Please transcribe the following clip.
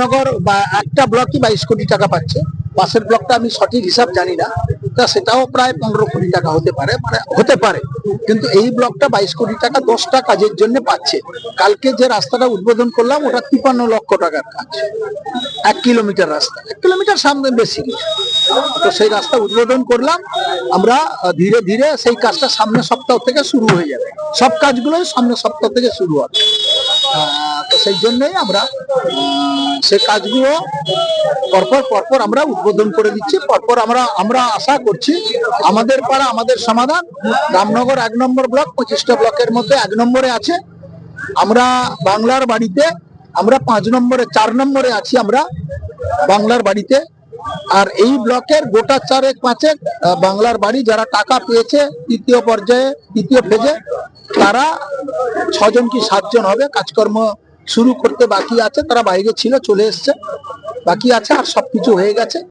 নগর বা একটা ব্লকই বাইশ কোটি টাকা পাচ্ছে। পাশের ব্লকটা আমি সঠিক হিসাব জানি না। তা সেটাও প্রায় পনেরো কোটি টাকা হতে পারে মানে হতে পারে। কিন্তু এই ব্লকটা বাইশ কোটি টাকা দশটা কাজের জন্য পাচ্ছে। কালকে যে রাস্তাটা উদ্বোধন করলাম, ওটা তিপান্ন লক্ষ টাকার কাজ। এক কিলোমিটার রাস্তা। এক কিলোমিটার সামনে বেশি তো সেই রাস্তা উদ্বোধন করলাম। আমরা ধীরে ধীরে সেই কাজটা সামনের সপ্তাহ থেকে শুরু হয়ে যাবে। সব কাজগুলোই সামনের সপ্তাহ থেকে শুরু হবে। সেই জন্যই আমরা সে কাজগুলো পরপর পরপর আমরা উদ্বোধন করে দিচ্ছি, পরপর আমরা আমরা আশা করছি আমাদের পাড়া, আমাদের সমাধান। রামনগর এক নম্বর ব্লক পঁচিশটা ব্লকের মধ্যে এক নম্বরে আছে। আমরা বাংলার বাড়িতে, আমরা পাঁচ নম্বরে, চার নম্বরে আছি আমরা বাংলার বাড়িতে। আর এই ব্লকের গোটা চারেক, পাঁচেক বাংলার বাড়ি যারা টাকা পেয়েছে তৃতীয় পর্যায়ে, তৃতীয় ফেজে, তারা ছজন কি সাতজন হবে, কাজকর্ম শুরু করতে বাকি আছে, তারা বাইরে ছিল, চলে এসছে। বাকি আছে আর সবকিছু হয়ে গেছে।